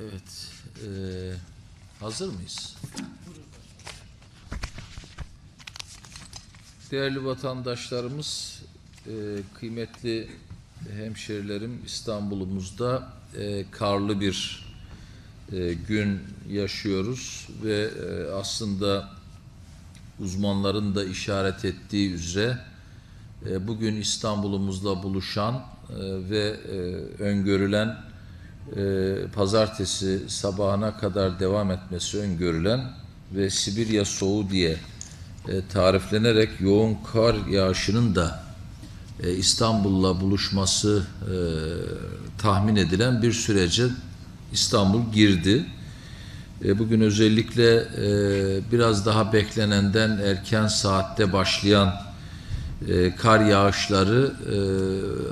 Evet. e, hazır mıyız? Değerli vatandaşlarımız, e, kıymetli hemşerilerim İstanbul'umuzda e, karlı bir e, gün yaşıyoruz ve e, aslında uzmanların da işaret ettiği üzere e, bugün İstanbul'umuzla buluşan e, ve e, öngörülen e, pazartesi sabahına kadar devam etmesi öngörülen ve Sibirya soğuğu diye e, tariflenerek yoğun kar yağışının da e, İstanbul'la buluşması e, tahmin edilen bir sürece İstanbul girdi. E, Bugün özellikle e, biraz daha beklenenden erken saatte başlayan e, kar yağışları e,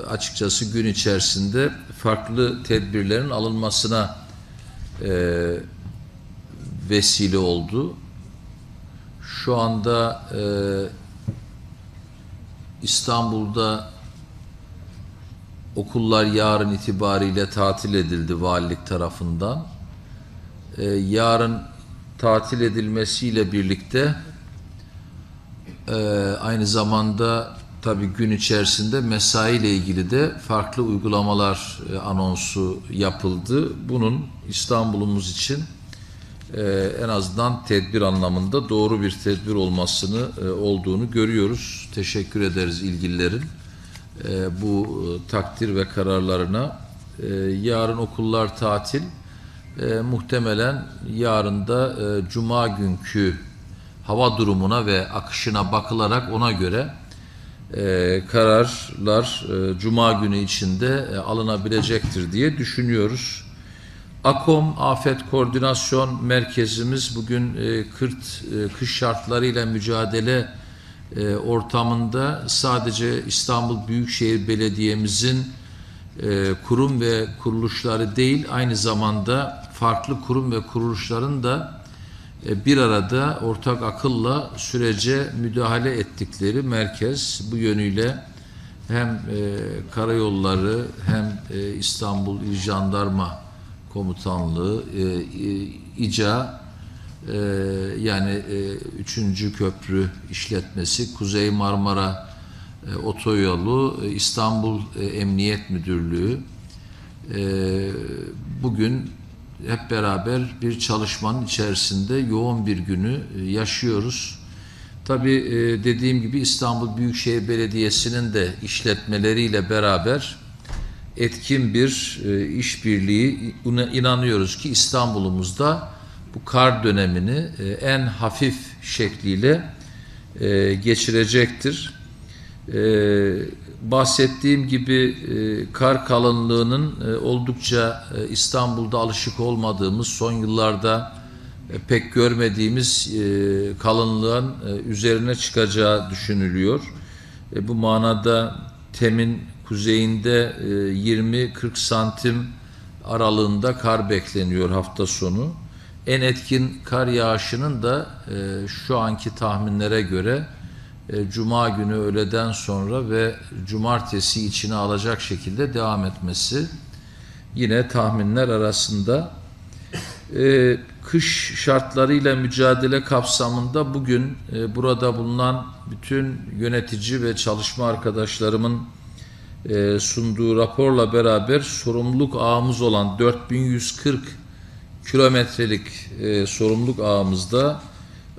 açıkçası gün içerisinde farklı tedbirlerin alınmasına e, vesile oldu. Şu anda e, İstanbul'da okullar yarın itibariyle tatil edildi valilik tarafından. Ee, yarın tatil edilmesiyle birlikte e, aynı zamanda tabii gün içerisinde mesai ile ilgili de farklı uygulamalar e, anonsu yapıldı. Bunun İstanbul'umuz için e, en azından tedbir anlamında doğru bir tedbir olmasını e, olduğunu görüyoruz. Teşekkür ederiz ilgililerin e, bu e, takdir ve kararlarına. E, yarın okullar tatil. E, muhtemelen yarın da e, cuma günkü hava durumuna ve akışına bakılarak ona göre e, kararlar e, cuma günü içinde e, alınabilecektir diye düşünüyoruz. AKOM Afet Koordinasyon Merkezimiz bugün e, kırt, e, kış şartlarıyla mücadele e, ortamında sadece İstanbul Büyükşehir Belediye'mizin e, kurum ve kuruluşları değil aynı zamanda farklı kurum ve kuruluşların da bir arada ortak akılla sürece müdahale ettikleri merkez bu yönüyle hem e, karayolları hem e, İstanbul İl Jandarma Komutanlığı e, e, İCA e, yani e, 3. köprü işletmesi Kuzey Marmara e, Otoyolu e, İstanbul e, Emniyet Müdürlüğü e, bugün hep beraber bir çalışmanın içerisinde yoğun bir günü e, yaşıyoruz. Tabii e, dediğim gibi İstanbul Büyükşehir Belediyesi'nin de işletmeleriyle beraber etkin bir e, işbirliği inanıyoruz ki İstanbul'umuzda bu kar dönemini en hafif şekliyle geçirecektir. E, bahsettiğim gibi e, kar kalınlığının e, oldukça e, İstanbul'da alışık olmadığımız son yıllarda e, pek görmediğimiz e, kalınlığın e, üzerine çıkacağı düşünülüyor. E, bu manada Tem'in kuzeyinde e, 20-40 santim aralığında kar bekleniyor hafta sonu. En etkin kar yağışının da e, şu anki tahminlere göre e, Cuma günü öğleden sonra ve Cumartesi içine alacak şekilde devam etmesi yine tahminler arasında. E, kış şartlarıyla mücadele kapsamında bugün e, burada bulunan bütün yönetici ve çalışma arkadaşlarımın e, sunduğu raporla beraber sorumluluk ağımız olan 4140 kilometrelik sorumluluk ağımızda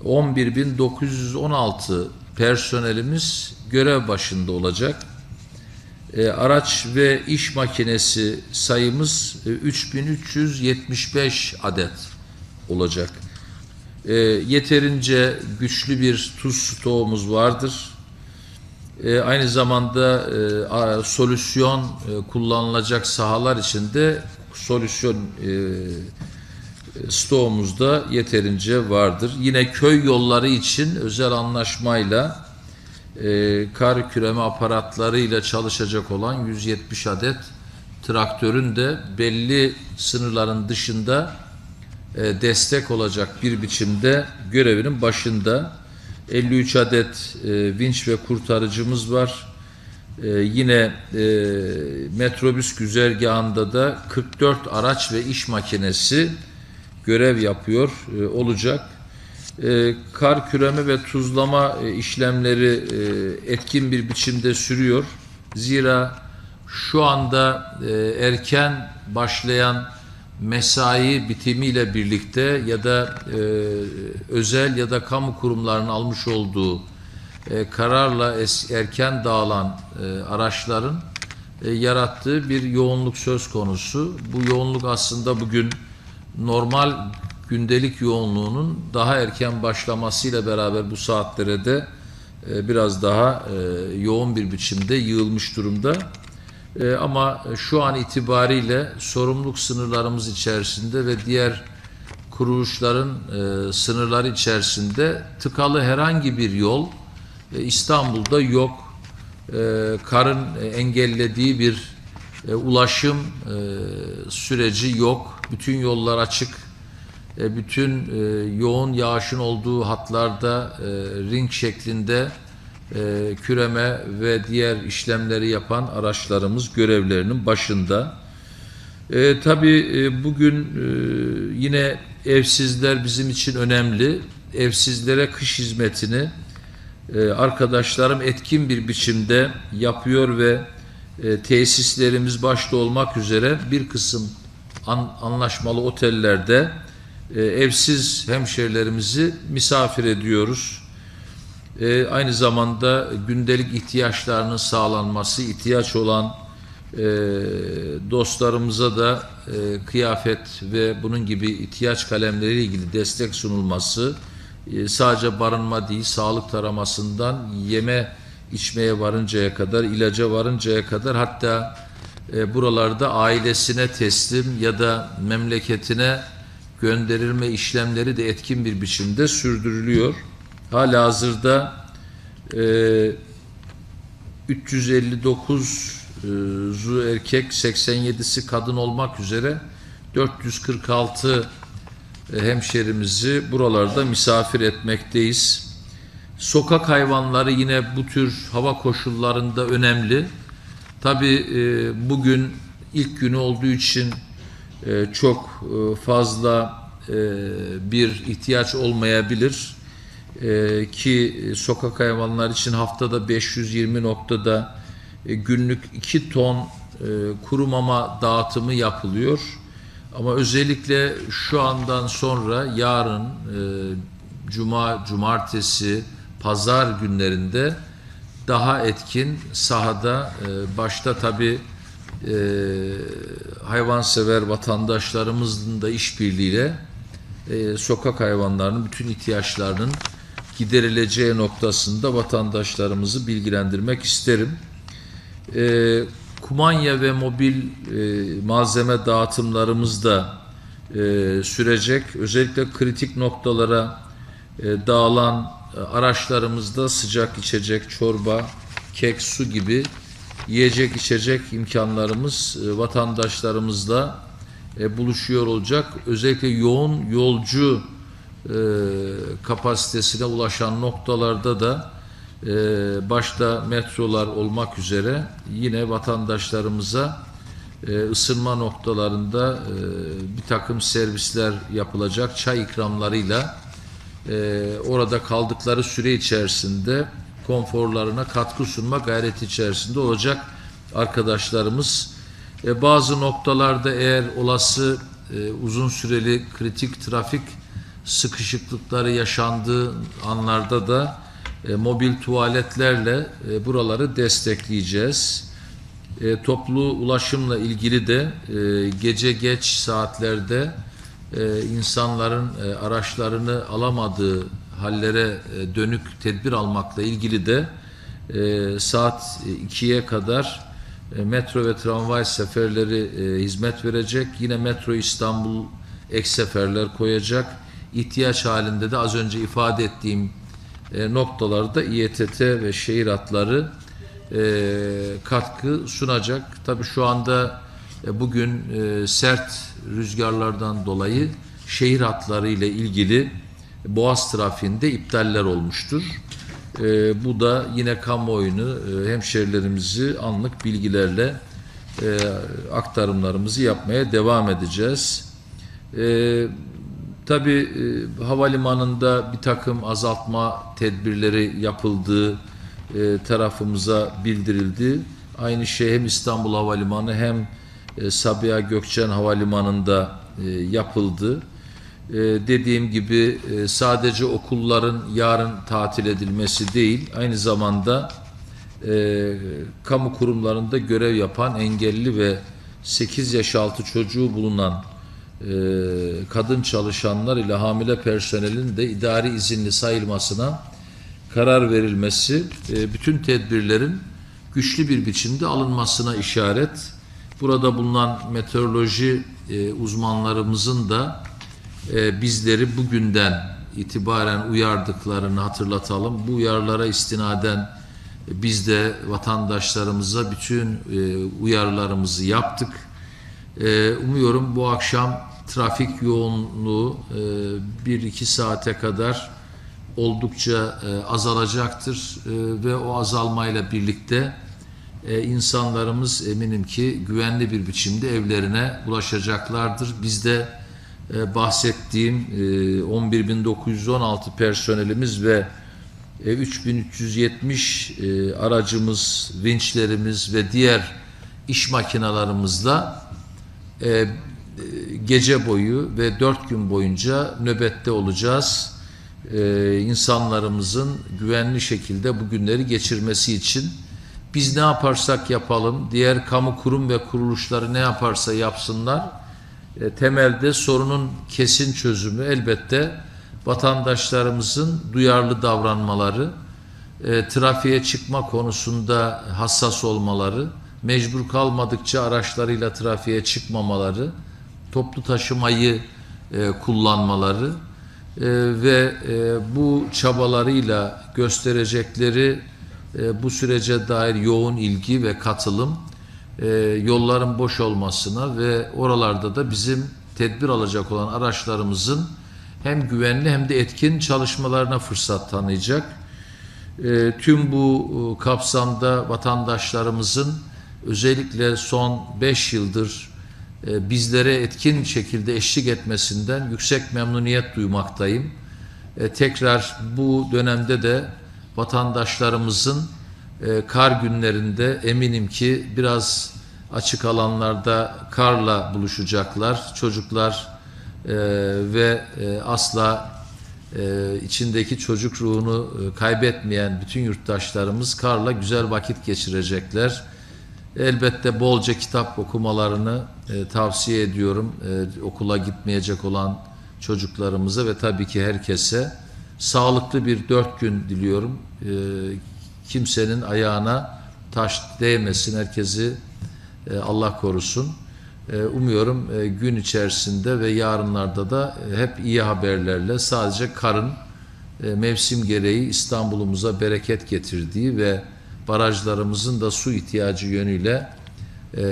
11.916 personelimiz görev başında olacak. E, araç ve iş makinesi sayımız e, 3375 adet olacak. E, yeterince güçlü bir tuz stoğumuz vardır. E, aynı zamanda e, a- solüsyon e, kullanılacak sahalar içinde solüsyon e, stoğumuzda yeterince vardır. Yine köy yolları için özel anlaşmayla e, kar küreme aparatlarıyla çalışacak olan 170 adet traktörün de belli sınırların dışında e, destek olacak bir biçimde görevinin başında 53 adet e, vinç ve kurtarıcımız var. E, yine e, metrobüs güzergahında da 44 araç ve iş makinesi görev yapıyor e, olacak. E, kar küreme ve tuzlama e, işlemleri e, etkin bir biçimde sürüyor. Zira şu anda e, erken başlayan mesai bitimiyle birlikte ya da e, özel ya da kamu kurumlarının almış olduğu e, kararla es, erken dağılan e, araçların e, yarattığı bir yoğunluk söz konusu. Bu yoğunluk aslında bugün normal gündelik yoğunluğunun daha erken başlamasıyla beraber bu saatlere de e, biraz daha e, yoğun bir biçimde yığılmış durumda. E, ama şu an itibariyle sorumluluk sınırlarımız içerisinde ve diğer kuruluşların sınırları içerisinde tıkalı herhangi bir yol İstanbul'da yok. Karın engellediği bir e, ulaşım e, süreci yok. Bütün yollar açık. E, bütün e, yoğun yağışın olduğu hatlarda e, ring şeklinde e, küreme ve diğer işlemleri yapan araçlarımız görevlerinin başında. E, tabii e, bugün e, yine evsizler bizim için önemli. Evsizlere kış hizmetini e, arkadaşlarım etkin bir biçimde yapıyor ve e, tesislerimiz başta olmak üzere bir kısım an, anlaşmalı otellerde e, evsiz hemşerilerimizi misafir ediyoruz. E, aynı zamanda gündelik ihtiyaçlarının sağlanması, ihtiyaç olan e, dostlarımıza da e, kıyafet ve bunun gibi ihtiyaç kalemleriyle ilgili destek sunulması e, sadece barınma değil, sağlık taramasından yeme içmeye varıncaya kadar, ilaca varıncaya kadar hatta e, buralarda ailesine teslim ya da memleketine gönderilme işlemleri de etkin bir biçimde sürdürülüyor. Hala hazırda e, 359 e, zu erkek 87'si kadın olmak üzere 446 e, hemşerimizi buralarda misafir etmekteyiz. Sokak hayvanları yine bu tür hava koşullarında önemli. Tabi e, bugün ilk günü olduğu için e, çok e, fazla bir ihtiyaç olmayabilir. Ki sokak hayvanlar için haftada 520 noktada günlük 2 ton e, kuru mama dağıtımı yapılıyor. Ama özellikle şu andan sonra yarın e, cuma, cumartesi, pazar günlerinde daha etkin sahada e, başta tabi e, hayvansever vatandaşlarımızın da işbirliğiyle e, sokak hayvanlarının bütün ihtiyaçlarının giderileceği noktasında vatandaşlarımızı bilgilendirmek isterim. E, kumanya ve mobil e, malzeme dağıtımlarımız da e, sürecek. Özellikle kritik noktalara e, dağılan araçlarımızda sıcak içecek, çorba, kek, su gibi yiyecek içecek imkanlarımız e, vatandaşlarımızla e, buluşuyor olacak. Özellikle yoğun yolcu e, kapasitesine ulaşan noktalarda da başta metrolar olmak üzere yine vatandaşlarımıza ısınma noktalarında bir takım servisler yapılacak çay ikramlarıyla e, orada kaldıkları süre içerisinde konforlarına katkı sunma gayreti içerisinde olacak arkadaşlarımız. E, bazı noktalarda eğer olası e, uzun süreli kritik trafik sıkışıklıkları yaşandığı anlarda da e, mobil tuvaletlerle e, buraları destekleyeceğiz. E, toplu ulaşımla ilgili de e, gece geç saatlerde e, insanların e, araçlarını alamadığı hallere e, dönük tedbir almakla ilgili de e, saat 2'ye kadar e, metro ve tramvay seferleri e, hizmet verecek. Yine Metro İstanbul ek seferler koyacak. İhtiyaç halinde de az önce ifade ettiğim e, noktalarda İETT ve şehir hatları e, katkı sunacak. Tabi şu anda bugün e, sert rüzgarlardan dolayı şehir hatları ile ilgili Boğaz trafiğinde iptaller olmuştur. E, bu da yine kamuoyunu, e, hemşerilerimizi anlık bilgilerle e, aktarımlarımızı yapmaya devam edeceğiz. E, Tabii e, havalimanında bir takım azaltma tedbirleri yapıldığı e, tarafımıza bildirildi. Aynı şey hem İstanbul Havalimanı hem e, Sabiha Gökçen Havalimanı'nda e, yapıldı. E, dediğim gibi e, sadece okulların yarın tatil edilmesi değil, aynı zamanda kamu kurumlarında görev yapan engelli ve 8 yaş altı çocuğu bulunan kadın çalışanlar ile hamile personelin de idari izinli sayılmasına karar verilmesi bütün tedbirlerin güçlü bir biçimde alınmasına işaret. Burada bulunan meteoroloji e, uzmanlarımızın da e, bizleri bugünden itibaren uyardıklarını hatırlatalım. Bu uyarılara istinaden biz de vatandaşlarımıza bütün e, uyarılarımızı yaptık. E, umuyorum bu akşam trafik yoğunluğu e, bir iki saate kadar oldukça e, azalacaktır e, ve o azalmayla birlikte e, insanlarımız eminim ki güvenli bir biçimde evlerine ulaşacaklardır. Biz de e, bahsettiğim e, 11.916 personelimiz ve e, 3370 e, aracımız, vinçlerimiz ve diğer iş makinalarımızla e, gece boyu ve dört gün boyunca nöbette olacağız. E, insanlarımızın güvenli şekilde bu günleri geçirmesi için biz ne yaparsak yapalım, diğer kamu kurum ve kuruluşları ne yaparsa yapsınlar, e, temelde sorunun kesin çözümü elbette vatandaşlarımızın duyarlı davranmaları, e, trafiğe çıkma konusunda hassas olmaları, mecbur kalmadıkça araçlarıyla trafiğe çıkmamaları, toplu taşımayı e, kullanmaları e, ve e, bu çabalarıyla gösterecekleri e, bu sürece dair yoğun ilgi ve katılım e, yolların boş olmasına ve oralarda da bizim tedbir alacak olan araçlarımızın hem güvenli hem de etkin çalışmalarına fırsat tanıyacak. E, tüm bu kapsamda vatandaşlarımızın özellikle son 5 yıldır bizlere etkin şekilde eşlik etmesinden yüksek memnuniyet duymaktayım. Tekrar bu dönemde de vatandaşlarımızın e, kar günlerinde eminim ki biraz açık alanlarda karla buluşacaklar. Çocuklar e, ve e, asla e, içindeki çocuk ruhunu e, kaybetmeyen bütün yurttaşlarımız karla güzel vakit geçirecekler. Elbette bolca kitap okumalarını e, tavsiye ediyorum. E, okula gitmeyecek olan çocuklarımıza ve tabii ki herkese sağlıklı bir dört gün diliyorum. E, kimsenin ayağına taş değmesin. Herkesi e, Allah korusun. E, umuyorum e, gün içerisinde ve yarınlarda da e, hep iyi haberlerle sadece karın e, mevsim gereği İstanbul'umuza bereket getirdiği ve barajlarımızın da su ihtiyacı yönüyle e,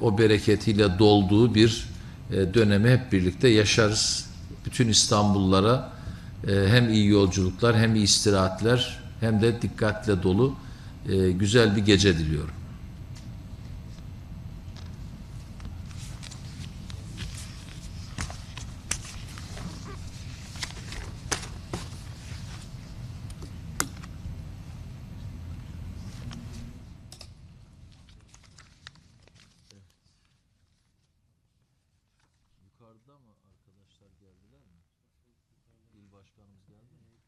o bereketiyle dolduğu bir e, dönemi hep birlikte yaşarız. Bütün İstanbullulara hem iyi yolculuklar hem iyi istirahatler hem de dikkatle dolu e, güzel bir gece diliyorum. Yukarıda mı arkadaşlar geldiler mi? Başkanımız geldi mi?